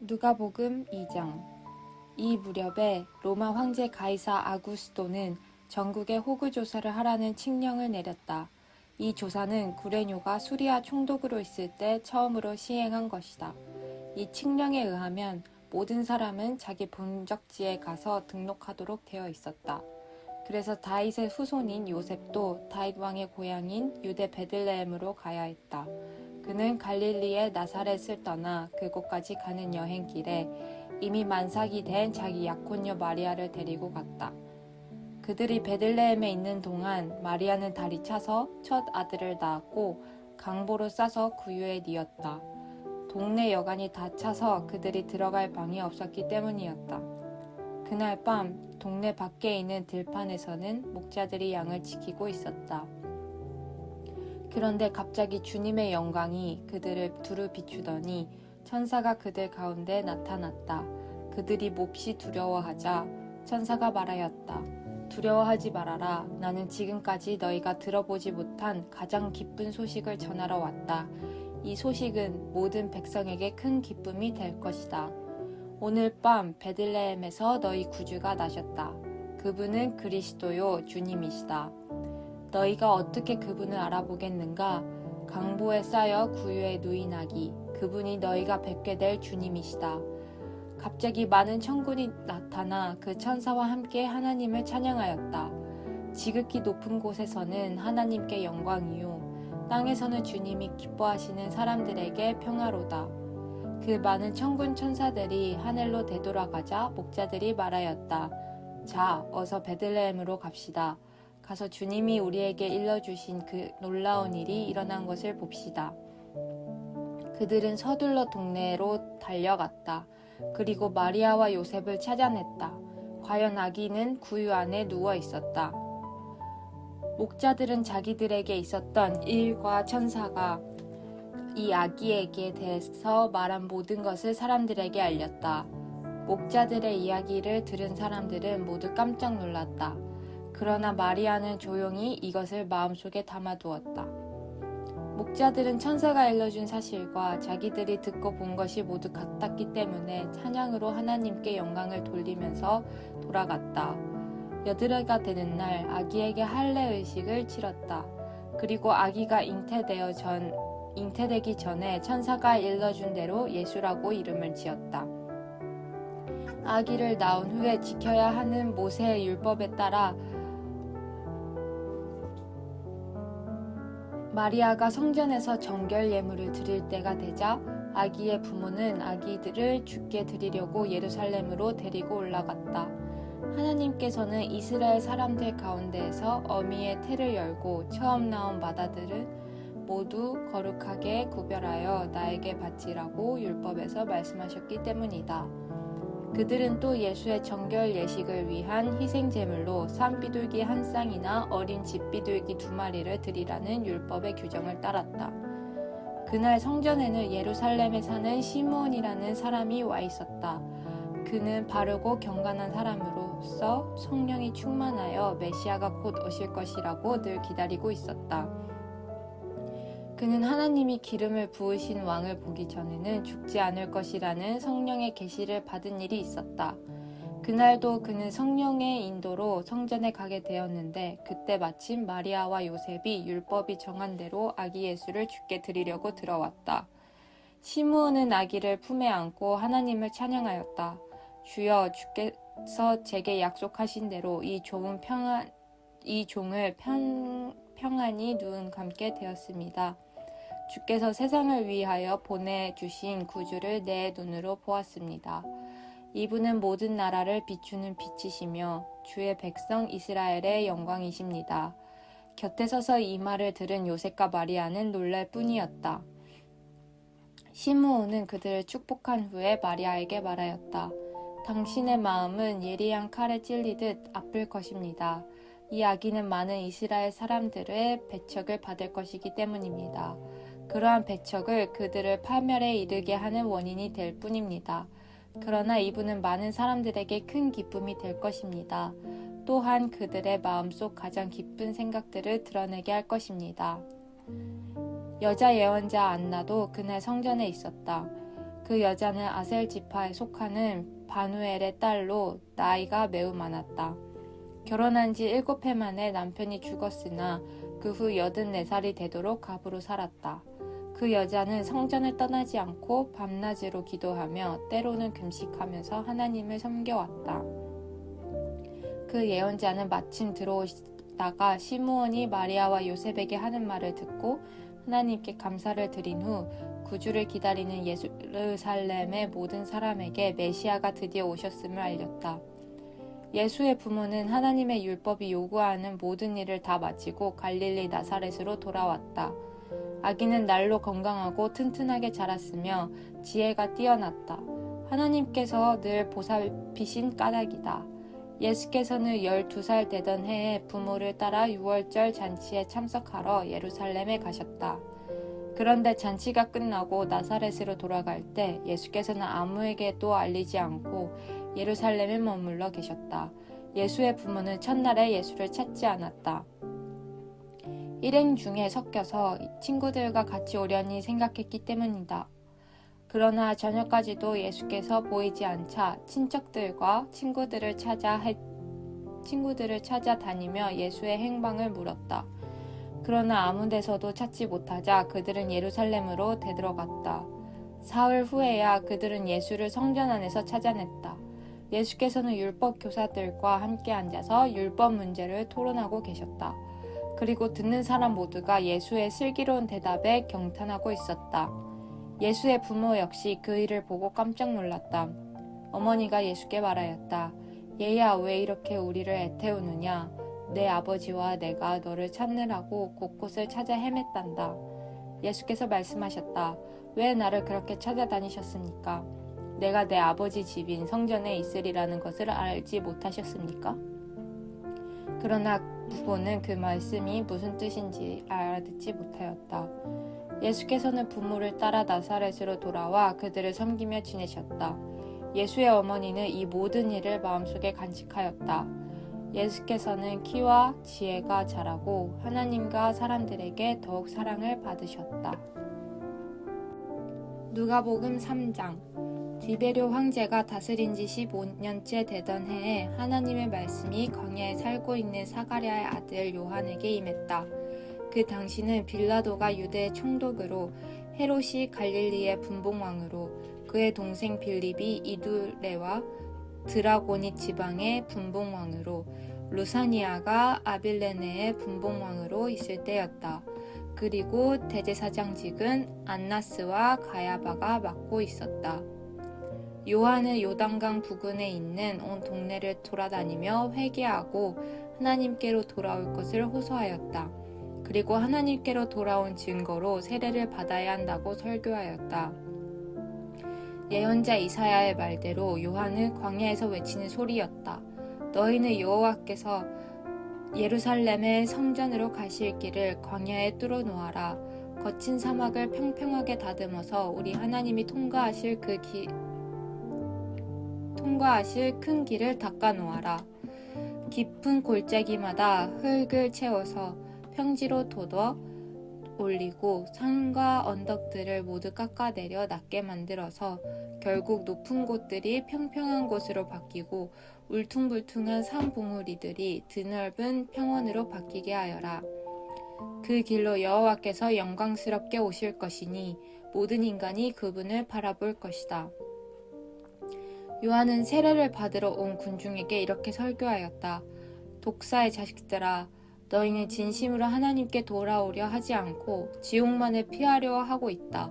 누가복음 2장 이 무렵에 로마 황제 가이사 아구스토는 전국에 호구 조사를 하라는 칙령을 내렸다. 이 조사는 구레뇨가 수리아 총독으로 있을 때 처음으로 시행한 것이다. 이 칙령에 의하면 모든 사람은 자기 본적지에 가서 등록하도록 되어 있었다. 그래서 다윗의 후손인 요셉도 다윗 왕의 고향인 유대 베들레헴으로 가야 했다. 그는 갈릴리의 나사렛을 떠나 그곳까지 가는 여행길에 이미 만삭이 된 자기 약혼녀 마리아를 데리고 갔다. 그들이 베들레헴에 있는 동안 마리아는 다리 차서 첫 아들을 낳았고 강보로 싸서 구유에 뉘었다. 동네 여관이 다 차서 그들이 들어갈 방이 없었기 때문이었다. 그날 밤 동네 밖에 있는 들판에서는 목자들이 양을 지키고 있었다. 그런데 갑자기 주님의 영광이 그들을 두루 비추더니 천사가 그들 가운데 나타났다. 그들이 몹시 두려워하자 천사가 말하였다. 두려워하지 말아라. 나는 지금까지 너희가 들어보지 못한 가장 기쁜 소식을 전하러 왔다. 이 소식은 모든 백성에게 큰 기쁨이 될 것이다. 오늘 밤 베들레헴에서 너희 구주가 나셨다. 그분은 그리스도요 주님이시다. 너희가 어떻게 그분을 알아보겠는가? 강보에 쌓여 구유에 누인 아기, 그분이 너희가 뵙게 될 주님이시다. 갑자기 많은 천군이 나타나 그 천사와 함께 하나님을 찬양하였다. 지극히 높은 곳에서는 하나님께 영광이요. 땅에서는 주님이 기뻐하시는 사람들에게 평화로다. 그 많은 천군 천사들이 하늘로 되돌아가자 목자들이 말하였다. 자, 어서 베들레헴으로 갑시다. 가서 주님이 우리에게 일러주신 그 놀라운 일이 일어난 것을 봅시다. 그들은 서둘러 동네로 달려갔다. 그리고 마리아와 요셉을 찾아냈다. 과연 아기는 구유 안에 누워 있었다. 목자들은 자기들에게 있었던 일과 천사가 이 아기에게 대해서 말한 모든 것을 사람들에게 알렸다. 목자들의 이야기를 들은 사람들은 모두 깜짝 놀랐다. 그러나 마리아는 조용히 이것을 마음속에 담아두었다. 목자들은 천사가 일러준 사실과 자기들이 듣고 본 것이 모두 같았기 때문에 찬양으로 하나님께 영광을 돌리면서 돌아갔다. 여드레가 되는 날 아기에게 할례 의식을 치렀다. 그리고 아기가 잉태되어 전 잉태되기 전에 천사가 일러준 대로 예수라고 이름을 지었다. 아기를 낳은 후에 지켜야 하는 모세의 율법에 따라 마리아가 성전에서 정결 예물을 드릴 때가 되자 아기의 부모는 아기들을 죽게 드리려고 예루살렘으로 데리고 올라갔다. 하나님께서는 이스라엘 사람들 가운데에서 어미의 태를 열고 처음 나온 마다들을 모두 거룩하게 구별하여 나에게 바치라고 율법에서 말씀하셨기 때문이다. 그들은 또 예수의 정결 예식을 위한 희생 제물로 산비둘기 한 쌍이나 어린 집비둘기 두 마리를 드리라는 율법의 규정을 따랐다. 그날 성전에는 예루살렘에 사는 시므온이라는 사람이 와 있었다. 그는 바르고 경건한 사람으로서 성령이 충만하여 메시아가 곧 오실 것이라고 늘 기다리고 있었다. 그는 하나님이 기름을 부으신 왕을 보기 전에는 죽지 않을 것이라는 성령의 계시를 받은 일이 있었다. 그날도 그는 성령의 인도로 성전에 가게 되었는데 그때 마침 마리아와 요셉이 율법이 정한 대로 아기 예수를 죽게 드리려고 들어왔다. 시므온은 아기를 품에 안고 하나님을 찬양하였다. 주여 주께서 제게 약속하신 대로 이 종은 평안 이 종을 평, 평안히 누운 감게 되었습니다. 주께서 세상을 위하여 보내주신 구주를 내 눈으로 보았습니다. 이분은 모든 나라를 비추는 빛이시며 주의 백성 이스라엘의 영광이십니다. 곁에 서서 이 말을 들은 요셉과 마리아는 놀랄 뿐이었다. 시므온은 그들을 축복한 후에 마리아에게 말하였다. 당신의 마음은 예리한 칼에 찔리듯 아플 것입니다. 이 아기는 많은 이스라엘 사람들의 배척을 받을 것이기 때문입니다. 그러한 배척을 그들을 파멸에 이르게 하는 원인이 될 뿐입니다. 그러나 이분은 많은 사람들에게 큰 기쁨이 될 것입니다. 또한 그들의 마음속 가장 기쁜 생각들을 드러내게 할 것입니다. 여자 예언자 안나도 그날 성전에 있었다. 그 여자는 아셀 지파에 속하는 바누엘의 딸로 나이가 매우 많았다. 결혼한 지 일곱 해 만에 남편이 죽었으나 그 후 84살이 되도록 갑으로 살았다. 그 여자는 성전을 떠나지 않고 밤낮으로 기도하며 때로는 금식하면서 하나님을 섬겨왔다. 그 예언자는 마침 들어오다가 시므온이 마리아와 요셉에게 하는 말을 듣고 하나님께 감사를 드린 후 구주를 기다리는 예루살렘의 모든 사람에게 메시아가 드디어 오셨음을 알렸다. 예수의 부모는 하나님의 율법이 요구하는 모든 일을 다 마치고 갈릴리 나사렛으로 돌아왔다. 아기는 날로 건강하고 튼튼하게 자랐으며 지혜가 뛰어났다. 하나님께서 늘 보살피신 까닭이다. 예수께서는 12살 되던 해에 부모를 따라 6월절 잔치에 참석하러 예루살렘에 가셨다. 그런데 잔치가 끝나고 나사렛으로 돌아갈 때 예수께서는 아무에게도 알리지 않고 예루살렘에 머물러 계셨다. 예수의 부모는 첫날에 예수를 찾지 않았다. 일행 중에 섞여서 친구들과 같이 오려니 생각했기 때문이다. 그러나 저녁까지도 예수께서 보이지 않자 친척들과 친구들을 찾아 해, 친구들을 찾아다니며 예수의 행방을 물었다. 그러나 아무 데서도 찾지 못하자 그들은 예루살렘으로 되들어갔다. 사흘 후에야 그들은 예수를 성전 안에서 찾아냈다. 예수께서는 율법 교사들과 함께 앉아서 율법 문제를 토론하고 계셨다. 그리고 듣는 사람 모두가 예수의 슬기로운 대답에 경탄하고 있었다. 예수의 부모 역시 그 일을 보고 깜짝 놀랐다. 어머니가 예수께 말하였다. 얘야, 왜 이렇게 우리를 애태우느냐? 내 아버지와 내가 너를 찾느라고 곳곳을 찾아 헤맸단다. 예수께서 말씀하셨다. 왜 나를 그렇게 찾아다니셨습니까? 내가 내 아버지 집인 성전에 있으리라는 것을 알지 못하셨습니까? 그러나 부모는 그 말씀이 무슨 뜻인지 알아듣지 못하였다. 예수께서는 부모를 따라 나사렛으로 돌아와 그들을 섬기며 지내셨다. 예수의 어머니는 이 모든 일을 마음속에 간직하였다. 예수께서는 키와 지혜가 자라고 하나님과 사람들에게 더욱 사랑을 받으셨다. 누가복음 3장 디베료 황제가 다스린 지 15년째 되던 해에 하나님의 말씀이 광야에 살고 있는 사가랴의 아들 요한에게 임했다. 그 당시는 빌라도가 유대의 총독으로 헤롯이 갈릴리의 분봉왕으로 그의 동생 빌립이 이두레와 드라고니 지방의 분봉왕으로 루사니아가 아빌레네의 분봉왕으로 있을 때였다. 그리고 대제사장직은 안나스와 가야바가 맡고 있었다. 요한은 요단강 부근에 있는 온 동네를 돌아다니며 회개하고 하나님께로 돌아올 것을 호소하였다. 그리고 하나님께로 돌아온 증거로 세례를 받아야 한다고 설교하였다. 예언자 이사야의 말대로 요한은 광야에서 외치는 소리였다. 너희는 여호와께서 예루살렘의 성전으로 가실 길을 광야에 뚫어 놓아라. 거친 사막을 평평하게 다듬어서 우리 하나님이 통과하실 그 길, 통과하실 큰 길을 닦아 놓아라. 깊은 골짜기마다 흙을 채워서 평지로 돋워 올리고 산과 언덕들을 모두 깎아내려 낮게 만들어서 결국 높은 곳들이 평평한 곳으로 바뀌고 울퉁불퉁한 산 봉우리들이 드넓은 평원으로 바뀌게 하여라. 그 길로 여호와께서 영광스럽게 오실 것이니 모든 인간이 그분을 바라볼 것이다. 요한은 세례를 받으러 온 군중에게 이렇게 설교하였다. 독사의 자식들아, 너희는 진심으로 하나님께 돌아오려 하지 않고 지옥만을 피하려 하고 있다.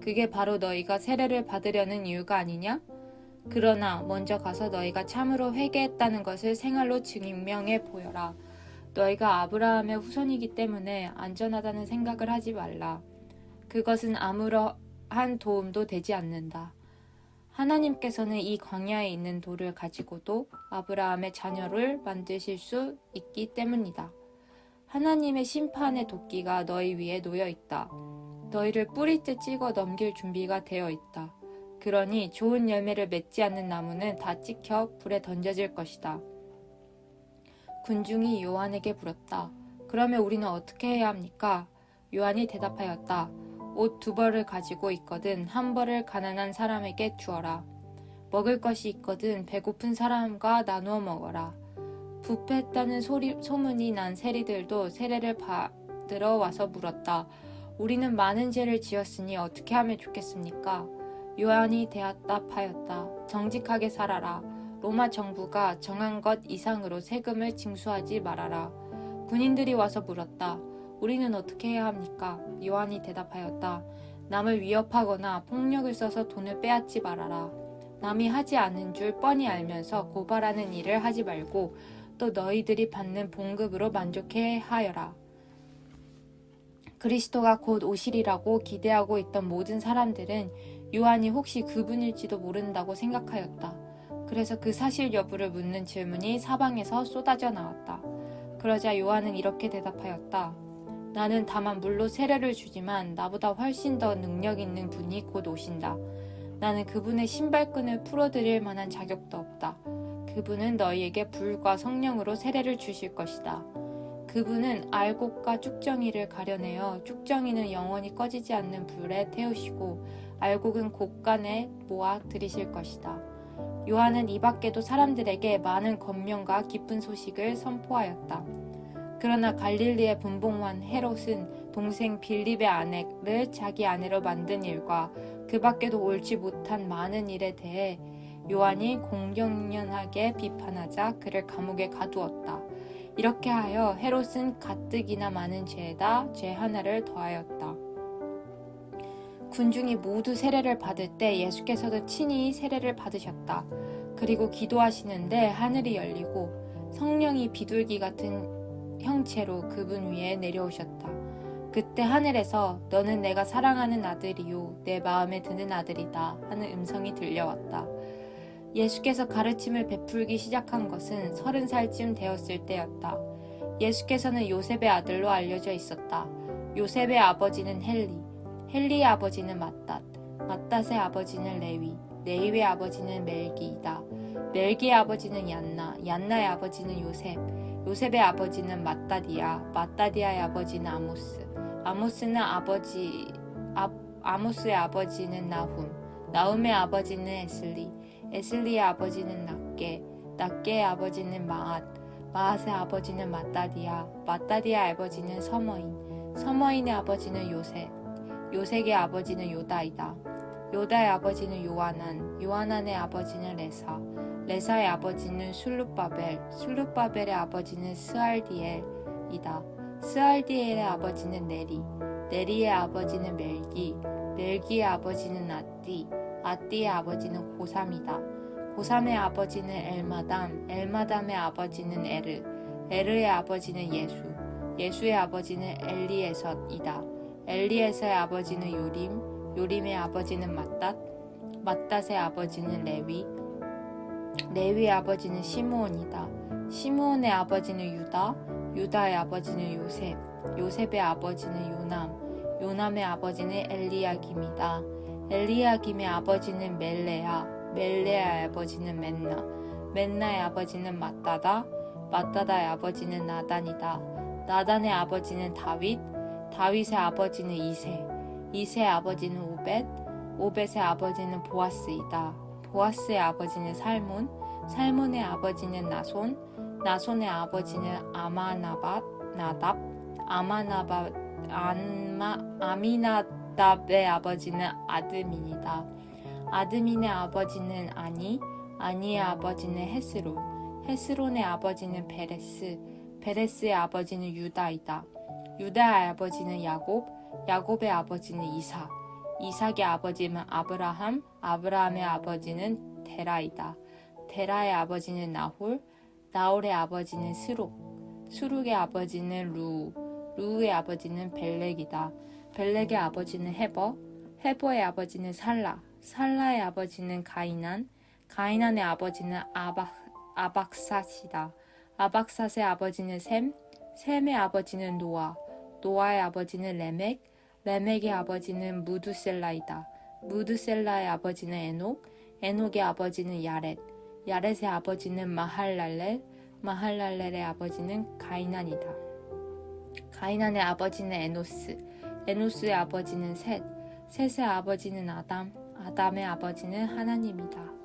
그게 바로 너희가 세례를 받으려는 이유가 아니냐? 그러나 먼저 가서 너희가 참으로 회개했다는 것을 생활로 증명해 보여라. 너희가 아브라함의 후손이기 때문에 안전하다는 생각을 하지 말라. 그것은 아무러한 도움도 되지 않는다. 하나님께서는 이 광야에 있는 돌을 가지고도 아브라함의 자녀를 만드실 수 있기 때문이다. 하나님의 심판의 도끼가 너희 위에 놓여 있다. 너희를 뿌리째 찍어 넘길 준비가 되어 있다. 그러니 좋은 열매를 맺지 않는 나무는 다 찍혀 불에 던져질 것이다. 군중이 요한에게 물었다. 그러면 우리는 어떻게 해야 합니까? 요한이 대답하였다. 옷 두 벌을 가지고 있거든 한 벌을 가난한 사람에게 주어라. 먹을 것이 있거든 배고픈 사람과 나누어 먹어라. 부패했다는 소리, 소문이 난 세리들도 세례를 받으러 와서 물었다. 우리는 많은 죄를 지었으니 어떻게 하면 좋겠습니까? 요한이 대답하였다. 정직하게 살아라. 로마 정부가 정한 것 이상으로 세금을 징수하지 말아라. 군인들이 와서 물었다. 우리는 어떻게 해야 합니까? 요한이 대답하였다. 남을 위협하거나 폭력을 써서 돈을 빼앗지 말아라. 남이 하지 않은 줄 뻔히 알면서 고발하는 일을 하지 말고 또 너희들이 받는 봉급으로 만족해 하여라. 그리스도가 곧 오시리라고 기대하고 있던 모든 사람들은 요한이 혹시 그분일지도 모른다고 생각하였다. 그래서 그 사실 여부를 묻는 질문이 사방에서 쏟아져 나왔다. 그러자 요한은 이렇게 대답하였다. 나는 다만 물로 세례를 주지만 나보다 훨씬 더 능력 있는 분이 곧 오신다. 나는 그분의 신발끈을 풀어드릴 만한 자격도 없다. 그분은 너희에게 불과 성령으로 세례를 주실 것이다. 그분은 알곡과 쭉정이를 가려내어 쭉정이는 영원히 꺼지지 않는 불에 태우시고 알곡은 곡간에 모아 들이실 것이다. 요한은 이 밖에도 사람들에게 많은 권명과 기쁜 소식을 선포하였다. 그러나 갈릴리의 분봉왕 헤롯은 동생 빌립의 아내를 자기 아내로 만든 일과 그 밖에도 옳지 못한 많은 일에 대해 요한이 공경련하게 비판하자 그를 감옥에 가두었다. 이렇게 하여 헤롯은 가뜩이나 많은 죄에다 죄 하나를 더하였다. 군중이 모두 세례를 받을 때 예수께서도 친히 세례를 받으셨다. 그리고 기도하시는데 하늘이 열리고 성령이 비둘기 같은 형체로 그분 위에 내려오셨다. 그때 하늘에서 너는 내가 사랑하는 아들이요 내 마음에 드는 아들이다 하는 음성이 들려왔다. 예수께서 가르침을 베풀기 시작한 것은 서른 살쯤 되었을 때였다. 예수께서는 요셉의 아들로 알려져 있었다. 요셉의 아버지는 헬리, 헬리의 아버지는 마탓, 마탓의 아버지는 레위, 레위의 아버지는 멜기이다. 멜기의 아버지는 얀나, 얀나의 아버지는 요셉, 요셉의 아버지는 마따디아, 마따디아의 아버지는 아모스, 아모스는 아버지, 아, 아모스의 아버지는 나훔, 나훔의 아버지는 에슬리, 에슬리의 아버지는 낫게, 낫게의 아버지는 마앗, 마앗의 아버지는 마따디아, 마따디아의 아버지는 서머인, 서머인의 아버지는 요셉, 요색의 아버지는 요다이다. 요다의 아버지는 요하난, 요하난의 아버지는 레사, 레사의 아버지는 술루바벨, 술루바벨의 아버지는 스알디엘이다. 스알디엘의 아버지는 네리, 네리의 아버지는 멜기, 멜기의 아버지는 아띠, 아띠의 아버지는 고삼이다. 고삼의 아버지는 엘마담, 엘마담의 아버지는 에르, 에르의 아버지는 예수, 예수의 아버지는 엘리에섯이다. 엘리에서의 아버지는 요림, 요림의 아버지는 마탓, 마탓의 아버지는 레위, 레위의 아버지는 시므온이다. 시므온의 아버지는 유다, 유다의 아버지는 요셉, 요셉의 아버지는 요남, 요남의 아버지는 엘리야김이다. 엘리야김의 아버지는 멜레야, 멜레야의 아버지는 맨나, 맨나의 아버지는 마따다, 마따다의 아버지는 나단이다. 나단의 아버지는 다윗, 다윗의 아버지는 이세, 이세의 아버지는 오벳, 오벳의 아버지는 보아스이다. 보아스의 아버지는 살몬, 살몬의 아버지는 나손, 나손의 아버지는 아마나밧, 나답, 아마나밧, 안마, 아미나답의 아버지는 아드민이다. 아드민의 아버지는 아니, 아니의 아버지는 헤스론, 헤스론의 아버지는 베레스, 베레스의 아버지는 유다이다. 유다의 아버지는 야곱, 야곱의 아버지는 이삭, 이삭의 아버지는 아브라함, 아브라함의 아버지는 데라이다. 데라의 아버지는 나홀, 나홀의 아버지는 스룩, 스룩의 아버지는 루, 루의 아버지는 벨렉이다. 벨렉의 아버지는 헤버, 헤버의 아버지는 살라, 살라의 아버지는 가이난, 가이난의 아버지는 아박, 아박삿이다. 아박삿의 아버지는 셈, 셈의 아버지는 노아, 노아의 아버지는 레멕, 레멕의 아버지는 무두셀라이다. 무두셀라의 아버지는 에녹, 에녹의 아버지는 야렛, 야렛의 아버지는 마할랄렐, 마할랄렐의 아버지는 가이난이다. 가이난의 아버지는 에노스, 에노스의 아버지는 셋, 셋의 아버지는 아담, 아담의 아버지는 하나님이다.